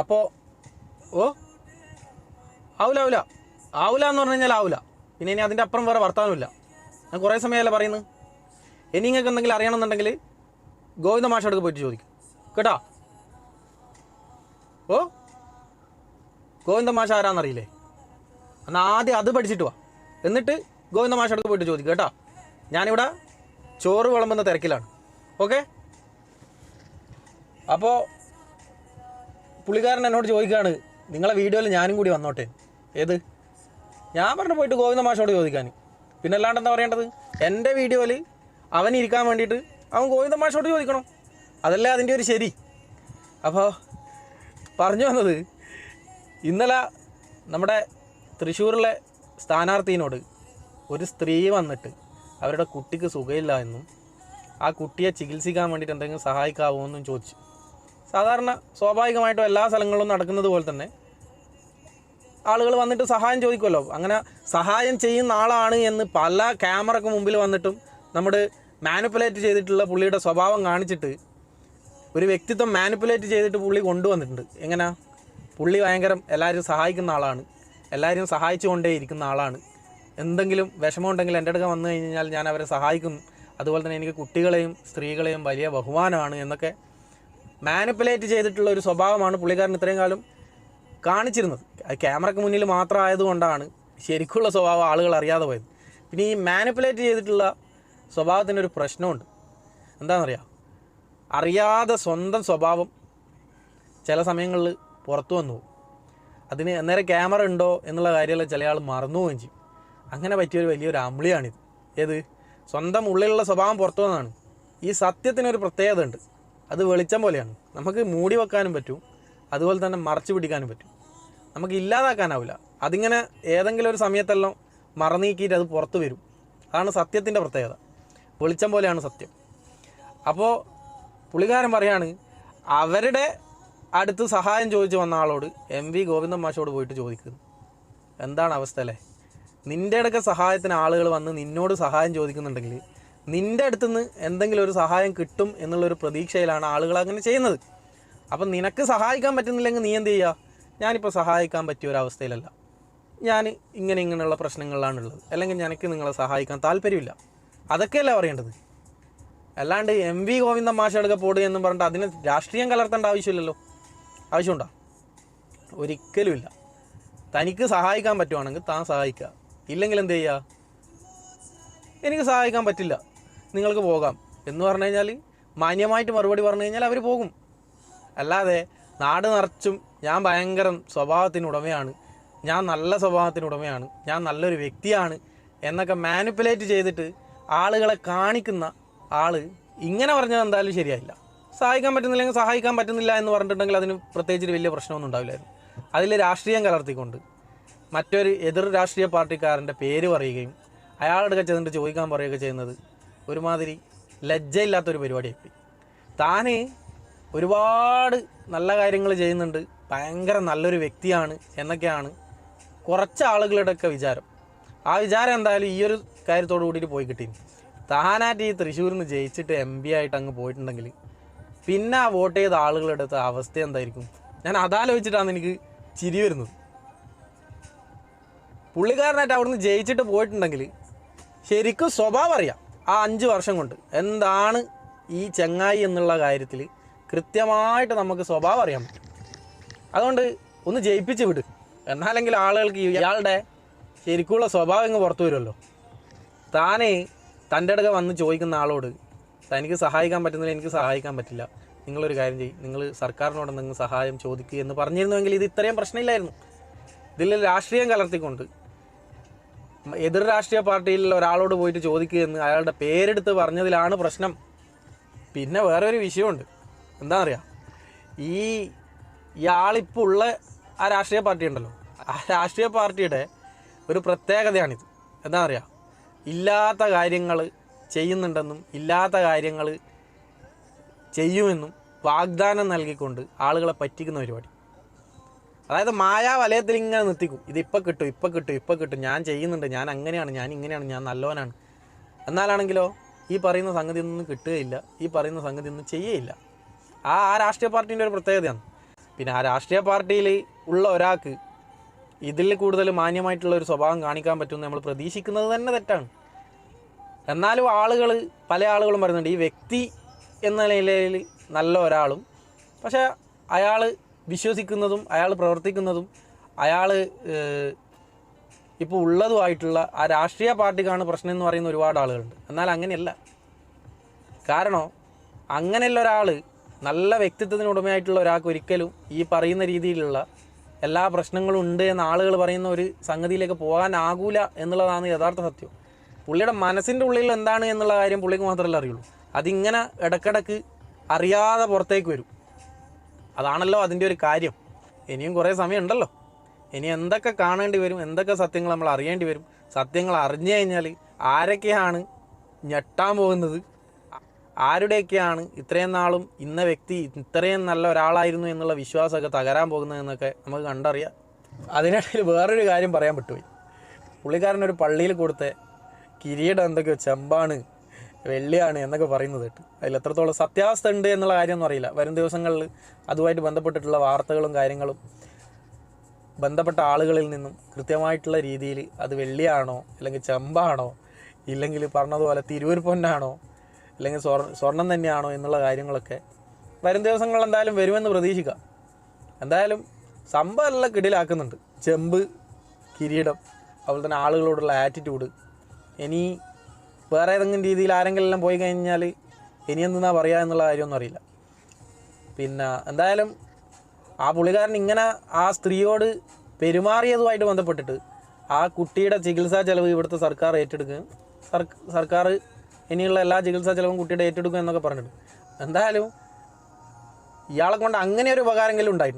അപ്പോൾ ഓ? ആവില്ല ആവില്ല ആവില്ല എന്ന് പറഞ്ഞു കഴിഞ്ഞാൽ ആവില്ല പിന്നെ ഇനി അതിന്റെ അപ്പുറം വേറെ വർത്താനമില്ല. ഞാൻ കുറേ സമയമല്ല പറയുന്നത്? ഇനി നിങ്ങൾക്ക് എന്തെങ്കിലും അറിയണമെന്നുണ്ടെങ്കിൽ ഗോവിന്ദ മാഷോടൊക്കെ പോയിട്ട് ചോദിക്കും. കേട്ടോ? ഓ? ഗോവിന്ദ മാഷ ആരാന്നറിയില്ലേ എന്നാൽ ആദ്യം അത് പഠിച്ചിട്ട് വാ. എന്നിട്ട് ഗോവിന്ദ മാഷോടൊക്കെ പോയിട്ട് ചോദിക്കും. കേട്ടോ? ഞാനിവിടെ ചോറ് വിളമ്പുന്ന തിരക്കിലാണ്. ഓക്കെ? അപ്പോൾ പുള്ളിക്കാരൻ എന്നോട് ചോദിക്കുകയാണ് നിങ്ങളെ വീഡിയോയിൽ ഞാനും കൂടി വന്നോട്ടെ? ഏത്? ഞാൻ പറഞ്ഞു പോയിട്ട് ഗോവിന്ദ മാഷോട് ചോദിക്കാൻ. പിന്നെ അല്ലാണ്ട് എന്താ പറയേണ്ടത്? എന്റെ വീഡിയോയിൽ അവൻ ഇരിക്കാൻ വേണ്ടിയിട്ട് അവൻ ഗോവിന്ദ മാഷോട് ചോദിക്കണം? അതല്ലേ അതിന്റെ ഒരു ശരി. അപ്പോൾ പറഞ്ഞു വന്നത് ഇന്നലെ നമ്മുടെ തൃശ്ശൂരിലെ സ്ഥാനാർത്ഥിനോട് ഒരു സ്ത്രീ വന്നിട്ട് അവരുടെ കുട്ടിക്ക് സുഖമില്ല എന്നും ആ കുട്ടിയെ ചികിത്സിക്കാൻ വേണ്ടിയിട്ട് എന്തെങ്കിലും സഹായിക്കാവോ എന്നും ചോദിച്ചു. സാധാരണ സ്വാഭാവികമായിട്ടും എല്ലാ സ്ഥലങ്ങളിലും നടക്കുന്നത് പോലെ തന്നെ ആളുകൾ വന്നിട്ട് സഹായം ചോദിക്കുമല്ലോ. അങ്ങനെ സഹായം ചെയ്യുന്ന ആളാണ് എന്ന് പല ക്യാമറക്ക് മുമ്പിൽ വന്നിട്ടും നമ്മൾ മാനിപ്പുലേറ്റ് ചെയ്തിട്ടുള്ള പുള്ളിയുടെ സ്വഭാവം കാണിച്ചിട്ട് ഒരു വ്യക്തിത്വം മാനിപ്പുലേറ്റ് ചെയ്തിട്ട് പുള്ളി കൊണ്ടുവന്നിട്ടുണ്ട്. എങ്ങനെ? പുള്ളി ഭയങ്കരം എല്ലാവരും സഹായിക്കുന്ന ആളാണ്. എല്ലാവരും സഹായിച്ചു കൊണ്ടേ ഇരിക്കുന്ന ആളാണ്. എന്തെങ്കിലും വിഷമമുണ്ടെങ്കിൽ എന്റെ അടുക്ക വന്നു കഴിഞ്ഞാൽ ഞാൻ അവരെ സഹായിക്കും. അതുപോലെ തന്നെ എനിക്ക് കുട്ടികളെയും സ്ത്രീകളെയും വലിയ ബഹുമാനമാണ് എന്നൊക്കെ മാനിപ്പുലേറ്റ് ചെയ്തിട്ടുള്ള ഒരു സ്വഭാവമാണ് പുള്ളിക്കാരൻ ഇത്രയും കാലം കാണിച്ചിരുന്നത്. ക്യാമറയ്ക്ക് മുന്നിൽ മാത്രം ആയതുകൊണ്ടാണ് ശരിക്കുള്ള സ്വഭാവം ആളുകൾ അറിയാതെ പോയത്. പിന്നെ ഈ മാനിപ്പുലേറ്റ് ചെയ്തിട്ടുള്ള സ്വഭാവത്തിന്റെ ഒരു പ്രശ്നമുണ്ട്. എന്താണെന്നറിയാം? അറിയാതെ സ്വന്തം സ്വഭാവം ചില സമയങ്ങളിൽ പുറത്തു വന്നു പോകും. അതിന് അന്നേരം ക്യാമറ ഉണ്ടോ എന്നുള്ള കാര്യമെല്ലാം ചില ആൾ മറന്നു പോവുകയും ചെയ്യും. അങ്ങനെ പറ്റിയൊരു വലിയൊരു അമ്പിളിയാണിത്. ഏത്? സ്വന്തം ഉള്ളിലുള്ള സ്വഭാവം പുറത്തു വന്നതാണ്. ഈ സത്യത്തിനൊരു പ്രത്യേകത ഉണ്ട് അത് വെളിച്ചം പോലെയാണ്. നമുക്ക് മൂടി വെക്കാനും പറ്റും. അതുപോലെ തന്നെ മറച്ചു പിടിക്കാനും പറ്റും. നമുക്ക് ഇല്ലാതാക്കാനാവില്ല അതിങ്ങനെ ഏതെങ്കിലും ഒരു സമയത്തെല്ലാം മറന്നീക്കിയിട്ട് അത് പുറത്തു വരും. അതാണ് സത്യത്തിന്റെ പ്രത്യേകത. വെളിച്ചം പോലെയാണ് സത്യം. അപ്പോൾ പുള്ളിക്കാരൻ പറയാണ് അവരുടെ അടുത്ത് സഹായം ചോദിച്ചു വന്ന ആളോട് എം വി ഗോവിന്ദൻ മാഷോട് പോയിട്ട് ചോദിക്കുന്നു. എന്താണ് അവസ്ഥ അല്ലേ? നിന്റെ അടുക്ക സഹായത്തിന് ആളുകൾ വന്ന് നിന്നോട് സഹായം ചോദിക്കുന്നുണ്ടെങ്കിൽ നിന്റെ അടുത്തുനിന്ന് എന്തെങ്കിലും ഒരു സഹായം കിട്ടും എന്നുള്ളൊരു പ്രതീക്ഷയിലാണ് ആളുകൾ അങ്ങനെ ചെയ്യുന്നത്. അപ്പം നിനക്ക് സഹായിക്കാൻ പറ്റുന്നില്ലെങ്കിൽ നീ എന്ത് ചെയ്യുക ഞാനിപ്പോൾ സഹായിക്കാൻ പറ്റിയ ഒരു അവസ്ഥയിലല്ല. ഞാൻ ഇങ്ങനെ ഇങ്ങനെയുള്ള പ്രശ്നങ്ങളിലാണുള്ളത്. അല്ലെങ്കിൽ എനിക്ക് നിങ്ങളെ സഹായിക്കാൻ താല്പര്യമില്ല. അതൊക്കെയല്ല പറയേണ്ടത്? അല്ലാണ്ട് എം വി ഗോവിന്ദൻ മാഷെടുക്കെ പോടുക എന്നും പറഞ്ഞിട്ട് അതിന് രാഷ്ട്രീയം കലർത്തേണ്ട ആവശ്യമില്ലല്ലോ. ആവശ്യമുണ്ടോ? ഒരിക്കലുമില്ല. തനിക്ക് സഹായിക്കാൻ പറ്റുവാണെങ്കിൽ താൻ സഹായിക്കുക. ഇല്ലെങ്കിൽ എന്ത് ചെയ്യുക എനിക്ക് സഹായിക്കാൻ പറ്റില്ല. നിങ്ങൾക്ക് പോകാം എന്ന് പറഞ്ഞു കഴിഞ്ഞാൽ മാന്യമായിട്ട് മറുപടി പറഞ്ഞു കഴിഞ്ഞാൽ അവർ പോകും. അല്ലാതെ നാട് നിറച്ചും ഞാൻ ഭയങ്കര സ്വഭാവത്തിന് ഉടമയാണ്. ഞാൻ നല്ല സ്വഭാവത്തിന് ഉടമയാണ്. ഞാൻ നല്ലൊരു വ്യക്തിയാണ് എന്നൊക്കെ മാനിപ്പുലേറ്റ് ചെയ്തിട്ട് ആളുകളെ കാണിക്കുന്ന ആൾ ഇങ്ങനെ പറഞ്ഞത് എന്തായാലും ശരിയായില്ല. സഹായിക്കാൻ പറ്റുന്നില്ലെങ്കിൽ സഹായിക്കാൻ പറ്റുന്നില്ല എന്ന് പറഞ്ഞിട്ടുണ്ടെങ്കിൽ അതിന് പ്രത്യേകിച്ച് വലിയ പ്രശ്നമൊന്നും ഉണ്ടാവില്ലായിരുന്നു. അതിൽ രാഷ്ട്രീയം കലർത്തിക്കൊണ്ട് മറ്റൊരു എതിർ രാഷ്ട്രീയ പാർട്ടിക്കാരന്റെ പേര് പറയുകയും അയാളുടെ ചെന്നിട്ട് ചോദിക്കാൻ പറയുകയൊക്കെ ചെയ്യുന്നത് ഒരുമാതിരി ലജ്ജയില്ലാത്തൊരു പരിപാടിയായിപ്പോയി താന് ഒരുപാട് നല്ല കാര്യങ്ങൾ ചെയ്യുന്നുണ്ട്. ഭയങ്കര നല്ലൊരു വ്യക്തിയാണ് എന്നൊക്കെയാണ് കുറച്ച് ആളുകളുടെയൊക്കെ വിചാരം. ആ വിചാരം എന്തായാലും ഈ ഒരു കാര്യത്തോട് കൂടിയിട്ട് പോയി കിട്ടി. താനായിട്ട് ഈ തൃശ്ശൂരിൽ നിന്ന് ജയിച്ചിട്ട് എം പി ആയിട്ട് അങ്ങ് പോയിട്ടുണ്ടെങ്കിൽ പിന്നെ ആ വോട്ട് ചെയ്ത ആളുകളുടെ അടുത്ത അവസ്ഥ എന്തായിരിക്കും? ഞാൻ അതാലോചിച്ചിട്ടാണ് എനിക്ക് ചിരി വരുന്നത്. പുള്ളിക്കാരനായിട്ട് അവിടുന്ന് ജയിച്ചിട്ട് പോയിട്ടുണ്ടെങ്കിൽ ശരിക്കും സ്വഭാവം അറിയാം. ആ അഞ്ച് വർഷം കൊണ്ട് എന്താണ് ഈ ചെങ്ങായി എന്നുള്ള കാര്യത്തിൽ കൃത്യമായിട്ട് നമുക്ക് സ്വഭാവം അറിയാൻ പറ്റും. അതുകൊണ്ട് ഒന്ന് ജയിപ്പിച്ച് വിട്. എന്നാലെങ്കിൽ ആളുകൾക്ക് ഇയാളുടെ ശരിക്കുള്ള സ്വഭാവം ഇങ്ങ് പുറത്തു വരുമല്ലോ. താനേ തന്റെ അടുക്ക വന്ന് ചോദിക്കുന്ന ആളോട് തനിക്ക് സഹായിക്കാൻ പറ്റുന്നില്ല എനിക്ക് സഹായിക്കാൻ പറ്റില്ല. നിങ്ങളൊരു കാര്യം ചെയ്യും. നിങ്ങൾ സർക്കാരിനോട് നിങ്ങൾ സഹായം ചോദിക്കുക എന്ന് പറഞ്ഞിരുന്നുവെങ്കിൽ ഇത് ഇത്രയും പ്രശ്നമില്ലായിരുന്നു. ഇതിൽ രാഷ്ട്രീയം കലർത്തിക്കൊണ്ട് എതിർ രാഷ്ട്രീയ പാർട്ടിയിൽ ഒരാളോട് പോയിട്ട് ചോദിക്കുക എന്ന് അയാളുടെ പേരെടുത്ത് പറഞ്ഞതിലാണ് പ്രശ്നം. പിന്നെ വേറെ ഒരു വിഷയമുണ്ട്. എന്താണെന്നറിയാം ഈ ഇയാളിപ്പോൾ ഉള്ള ആ രാഷ്ട്രീയ പാർട്ടി ഉണ്ടല്ലോ. ആ രാഷ്ട്രീയ പാർട്ടിയുടെ ഒരു പ്രത്യേകതയാണിത്. എന്താണെന്നറിയാം ഇല്ലാത്ത കാര്യങ്ങൾ ചെയ്യുന്നുണ്ടെന്നും ഇല്ലാത്ത കാര്യങ്ങൾ ചെയ്യുമെന്നും വാഗ്ദാനം നൽകിക്കൊണ്ട് ആളുകളെ പറ്റിക്കുന്ന പരിപാടി. അതായത് മായാ വലയത്തിൽ ഇങ്ങനെ നിർത്തിക്കും. ഇത് ഇപ്പം കിട്ടും ഇപ്പം കിട്ടും ഇപ്പം കിട്ടും. ഞാൻ ചെയ്യുന്നുണ്ട് ഞാൻ അങ്ങനെയാണ് ഞാൻ ഇങ്ങനെയാണ് ഞാൻ നല്ലവനാണ്. എന്നാലാണെങ്കിലോ ഈ പറയുന്ന സംഗതി ഒന്നും കിട്ടുകയില്ല ഈ പറയുന്ന സംഗതി ഒന്നും ചെയ്യുകയില്ല ആ ആ രാഷ്ട്രീയ പാർട്ടീന്റെ ഒരു പ്രത്യേകതയാണ്. പിന്നെ ആ രാഷ്ട്രീയ പാർട്ടിയിൽ ഉള്ള ഒരാൾക്ക് ഇതിൽ കൂടുതൽ മാന്യമായിട്ടുള്ള ഒരു സ്വഭാവം കാണിക്കാൻ പറ്റുമെന്ന് നമ്മൾ പ്രതീക്ഷിക്കുന്നത് തന്നെ തെറ്റാണ്. എന്നാലും ആളുകൾ പല ആളുകളും പറയുന്നുണ്ട് ഈ വ്യക്തി എന്ന നിലയിൽ നല്ല ഒരാളും പക്ഷേ അയാൾ വിശ്വസിക്കുന്നതും അയാൾ പ്രവർത്തിക്കുന്നതും അയാൾ ഇപ്പോൾ ഉള്ളതുമായിട്ടുള്ള ആ രാഷ്ട്രീയ പാർട്ടിക്കാണ് പ്രശ്നം എന്ന് പറയുന്ന ഒരുപാട് ആളുകളുണ്ട്. എന്നാൽ അങ്ങനെയല്ല. കാരണം അങ്ങനെയുള്ള ഒരാൾ നല്ല വ്യക്തിത്വത്തിന് ഉടമയായിട്ടുള്ള ഒരാൾക്ക് ഒരിക്കലും ഈ പറയുന്ന രീതിയിലുള്ള എല്ലാ പ്രശ്നങ്ങളും ഉണ്ട് എന്ന് ആളുകൾ പറയുന്ന ഒരു സംഗതിയിലേക്ക് പോകാനാകൂല എന്നുള്ളതാണ് യഥാർത്ഥ സത്യം. പുള്ളിയുടെ മനസ്സിന്റെ ഉള്ളിൽ എന്താണ് എന്നുള്ള കാര്യം പുള്ളിക്ക് മാത്രമല്ല അറിയുള്ളൂ. അതിങ്ങനെ ഇടക്കിടക്ക് അറിയാതെ പുറത്തേക്ക് വരും. അതാണല്ലോ അതിന്റെ ഒരു കാര്യം. ഇനിയും കുറേ സമയമുണ്ടല്ലോ. ഇനി എന്തൊക്കെ കാണേണ്ടി വരും എന്തൊക്കെ സത്യങ്ങൾ നമ്മൾ അറിയേണ്ടി വരും സത്യങ്ങൾ അറിഞ്ഞു കഴിഞ്ഞാൽ ആരൊക്കെയാണ് ഞെട്ടാൻ പോകുന്നത് ആരുടെയൊക്കെയാണ് ഇത്രയും നാളും ഇന്ന വ്യക്തി ഇത്രയും നല്ല ഒരാളായിരുന്നു എന്നുള്ള വിശ്വാസമൊക്കെ തകരാൻ പോകുന്നതെന്നൊക്കെ നമുക്ക് കണ്ടറിയാം. അതിനിടയിൽ വേറൊരു കാര്യം പറയാൻ പറ്റുപോയി പുള്ളിക്കാരൻ ഒരു പള്ളിയിൽ കൊടുത്ത കിരീടം എന്തൊക്കെയോ ചെമ്പാണ് വെള്ളിയാണ് എന്നൊക്കെ പറയുന്നത് കേട്ട്. അതിൽ എത്രത്തോളം സത്യാവസ്ഥ ഉണ്ട് എന്നുള്ള കാര്യമൊന്നും അറിയില്ല. വരും ദിവസങ്ങളിൽ അതുമായിട്ട് ബന്ധപ്പെട്ടിട്ടുള്ള വാർത്തകളും കാര്യങ്ങളും ബന്ധപ്പെട്ട ആളുകളിൽ നിന്നും കൃത്യമായിട്ടുള്ള രീതിയിൽ അത് വെള്ളിയാണോ അല്ലെങ്കിൽ ചെമ്പാണോ ഇല്ലെങ്കിൽ പറഞ്ഞതുപോലെ തിരൂർ പൊന്നാണോ അല്ലെങ്കിൽ സ്വർ സ്വർണം തന്നെയാണോ എന്നുള്ള കാര്യങ്ങളൊക്കെ വരും ദിവസങ്ങൾ എന്തായാലും വരുമെന്ന് പ്രതീക്ഷിക്കാം എന്തായാലും സംഭവം എല്ലാം കിടിലാക്കുന്നുണ്ട്. ചെമ്പ് കിരീടം അതുപോലെ തന്നെ ആളുകളോടുള്ള ആറ്റിറ്റ്യൂഡ് ഇനി വേറെ ഏതെങ്കിലും രീതിയിൽ ആരെങ്കിലും പോയി കഴിഞ്ഞാൽ ഇനി എന്തെന്നാ പറയുക എന്നുള്ള കാര്യമൊന്നും അറിയില്ല. പിന്നെ എന്തായാലും ആ പുള്ളിക്കാരൻ ഇങ്ങനെ ആ സ്ത്രീയോട് പെരുമാറിയതുമായിട്ട് ബന്ധപ്പെട്ടിട്ട് ആ കുട്ടിയുടെ ചികിത്സാ ചെലവ് ഇവിടുത്തെ സർക്കാർ ഏറ്റെടുക്കും. സർ- സർക്കാർ ഇനിയുള്ള എല്ലാ ചികിത്സാ ചിലവും കുട്ടിയുടെ ഏറ്റെടുക്കും എന്നൊക്കെ പറഞ്ഞിട്ട് എന്തായാലും ഇയാളെ കൊണ്ട് അങ്ങനെ ഒരു ഉപകാരമെങ്കിലും ഉണ്ടായിട്ടുണ്ട്.